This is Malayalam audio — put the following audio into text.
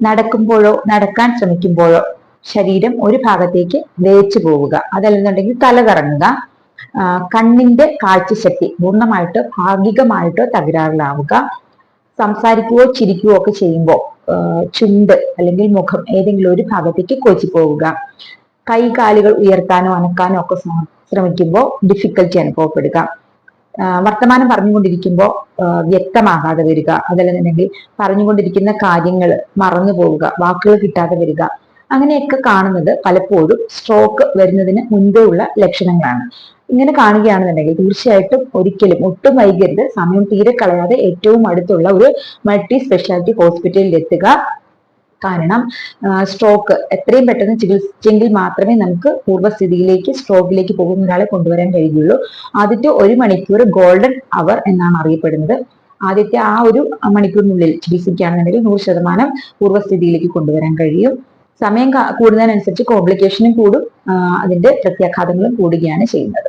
നടക്കുമ്പോഴോ നടക്കാൻ ശ്രമിക്കുമ്പോഴോ ശരീരം ഒരു ഭാഗത്തേക്ക് വേച്ചു പോവുക. അതല്ലെന്നുണ്ടെങ്കിൽ തല കറങ്ങുക. കണ്ണിന്റെ കാഴ്ചശക്തി പൂർണമായിട്ടോ ഭാഗികമായിട്ടോ തകരാറിലാവുക. സംസാരിക്കുകയോ ചിരിക്കുകയോ ഒക്കെ ചെയ്യുമ്പോൾ ചുണ്ട് അല്ലെങ്കിൽ മുഖം ഏതെങ്കിലും ഒരു ഭാഗത്തേക്ക് കൊച്ചു പോവുക. കൈകാലുകൾ ഉയർത്താനോ അനക്കാനോ ഒക്കെ ശ്രമിക്കുമ്പോൾ ഡിഫിക്കൽറ്റി അനുഭവപ്പെടുക. വർത്തമാനം പറഞ്ഞുകൊണ്ടിരിക്കുമ്പോൾ വ്യക്തമാകാതെ വരിക. അതല്ലെന്നുണ്ടെങ്കിൽ പറഞ്ഞുകൊണ്ടിരിക്കുന്ന കാര്യങ്ങൾ മറന്നു പോവുക. വാക്കുകൾ കിട്ടാതെ വരിക. അങ്ങനെയൊക്കെ കാണുന്നത് പലപ്പോഴും സ്ട്രോക്ക് വരുന്നതിന് മുൻപേ ഉള്ള ലക്ഷണങ്ങളാണ്. ഇങ്ങനെ കാണുകയാണെന്നുണ്ടെങ്കിൽ തീർച്ചയായിട്ടും ഒരിക്കലും ഒട്ടും വൈകരുത്. സമയം തീരെ കളയാതെ ഏറ്റവും അടുത്തുള്ള ഒരു മൾട്ടി സ്പെഷ്യാലിറ്റി ഹോസ്പിറ്റലിൽ എത്തുക. കാരണം സ്ട്രോക്ക് എത്രയും പെട്ടെന്ന് ചികിത്സിച്ചെങ്കിൽ മാത്രമേ നമുക്ക് പൂർവസ്ഥിതിയിലേക്ക് സ്ട്രോക്കിലേക്ക് പോകുന്ന ഒരാളെ കൊണ്ടുവരാൻ കഴിയുള്ളൂ ആദ്യത്തെ ഒരു മണിക്കൂർ ഗോൾഡൻ അവർ എന്നാണ് അറിയപ്പെടുന്നത്. ആദ്യത്തെ ആ ഒരു മണിക്കൂറിനുള്ളിൽ ചികിത്സിക്കുകയാണെന്നുണ്ടെങ്കിൽ നൂറ് ശതമാനം പൂർവസ്ഥിതിയിലേക്ക് കൊണ്ടുവരാൻ കഴിയും. സമയം കൂടുന്നതിനനുസരിച്ച് കോംപ്ലിക്കേഷനും കൂടും. അതിന്റെ പ്രത്യാഘാതങ്ങളും കൂടുകയാണ് ചെയ്യുന്നത്.